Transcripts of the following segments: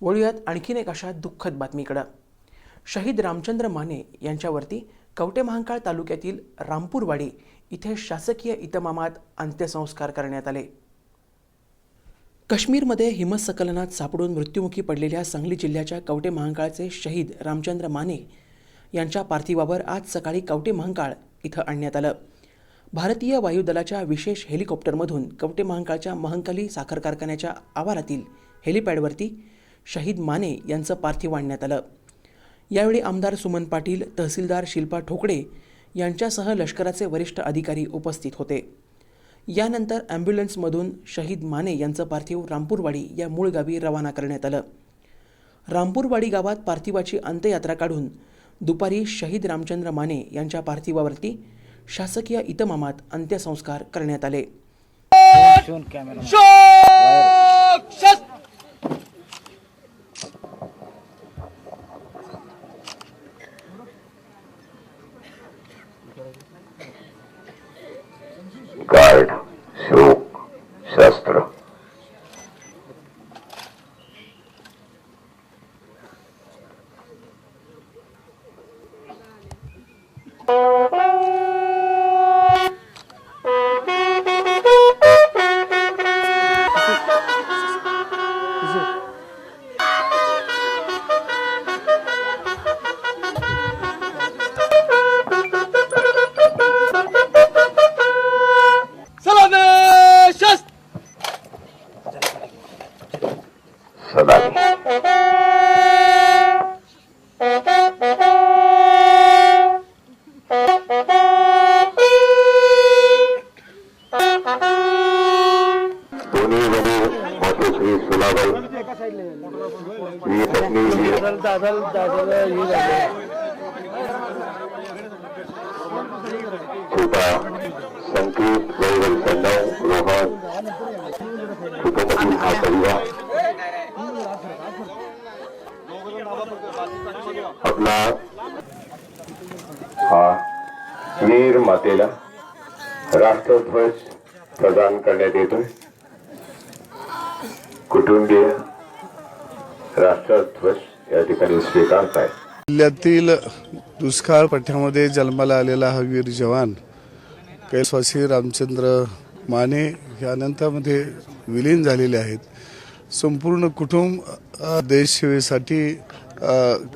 वळूयात आणखीन एक अशा दुःखद बातमीकडं. शहीद रामचंद्र माने यांच्यावरती कवटे महांकाळ तालुक्यातील रामपूरवाडी इथे शासकीय इतमामात अंत्यसंस्कार करण्यात आले. काश्मीरमध्ये हिमस्खलनात सापडून मृत्युमुखी पडलेल्या सांगली जिल्ह्याच्या कवटे महांकाळचे शहीद रामचंद्र माने यांच्या पार्थिवावर आज सकाळी कवटे महांकाळ इथं आणण्यात आलं. भारतीय वायुदलाच्या विशेष हेलिकॉप्टरमधून कवटे महांकाळच्या महंकाली साखर कारखान्याच्या आवारातील हेलिपॅडवरती शहीद माने यांचं पार्थिव आणण्यात आलं. यावेळी आमदार सुमन पाटील तहसीलदार शिल्पा ठोकळे यांच्यासह लष्कराचे वरिष्ठ अधिकारी उपस्थित होते. यानंतर ॲम्ब्युलन्समधून शहीद माने यांचं पार्थिव रामपूरवाडी या मूळ गावी रवाना करण्यात आलं. रामपूरवाडी गावात पार्थिवाची अंत्ययात्रा काढून दुपारी शहीद रामचंद्र माने यांच्या पार्थिवावरती शासकीय इतमामात अंत्यसंस्कार करण्यात आले. Dios, pero सदा. संकेत वैवल संडव रोहन. कुटुंबातील हा परिवार आपला हा वीर मातेला राष्ट्रध्वज प्रदान करण्यात येतोय. कुटुंबीय राष्ट्रध्वज या ठिकाणी स्वीकारत आहे जिल्ह्यातील दुष्काळ पट्ट्यामध्ये जन्माला आलेला हा वीर जवान कैलासवासी रामचंद्र माने या अनंतामध्ये विलीन झालेले आहेत. संपूर्ण कुटुंब देशसेवेसाठी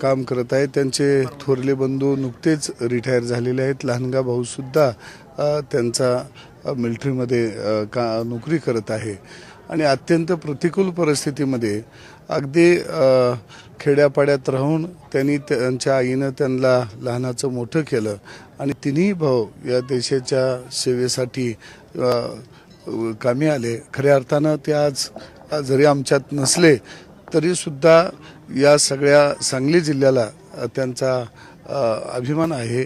काम करत आहे त्यांचे थोरले बंधू नुकतेच रिटायर झालेले आहेत. लहानगा भाऊसुद्धा त्यांचा मिलिटरीमध्ये का नोकरी करत आहे. आणि अत्यंत प्रतिकूल परिस्थितीमध्ये अगदी खेड्यापाड्यात राहून त्यांनी त्यांच्या आईनं त्यांना लहानाचं मोठं केलं. आणि तिन्ही भाऊ या देशाच्या सेवेसाठी कामी आले. खऱ्या अर्थानं ते आज जरी आमच्यात नसले तरी सुद्धा या सगळ्या सांगली जिल्ह्याला त्यांचा अभिमान आहे.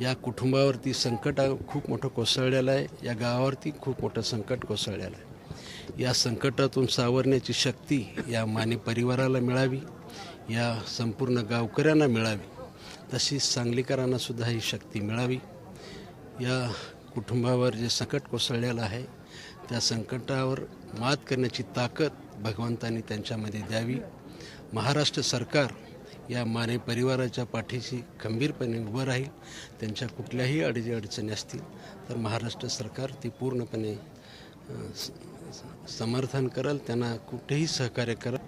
या कुटुंबावरती संकट खूप मोठं कोसळलेलं आहे. या गावावरती खूप मोठं संकट कोसळलेलं आहे. या संकटातून सावरण्याची शक्ती या माने परिवाराला मिळावी या संपूर्ण गावकऱ्यांना मिळावी तशीच सांगलीकरांना सुद्धा ही शक्ती मिळावी. या कुटुंबावर जे संकट कोसळलेलं आहे त्या संकटावर मात करण्याची ताकद भगवंतांनी त्यांच्यामध्ये द्यावी. महाराष्ट्र सरकार या माने परिवाराच्या पाठीशी खंबीरपणे उभं राहील त्यांच्या कुठल्याही अडीची अडचणी असतील तर महाराष्ट्र सरकार ती पूर्णपणे समर्थन करेल त्यांना कुठेही सहकार्य करेल.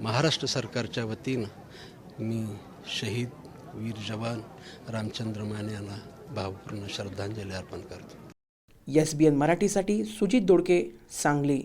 महाराष्ट्र सरकारच्या वतीनं मी शहीद वीर जवान रामचंद्र माने यांना भावपूर्ण श्रद्धांजली अर्पण करतो. एस बी एन मराठीसाठी सुजित दोडके सांगली.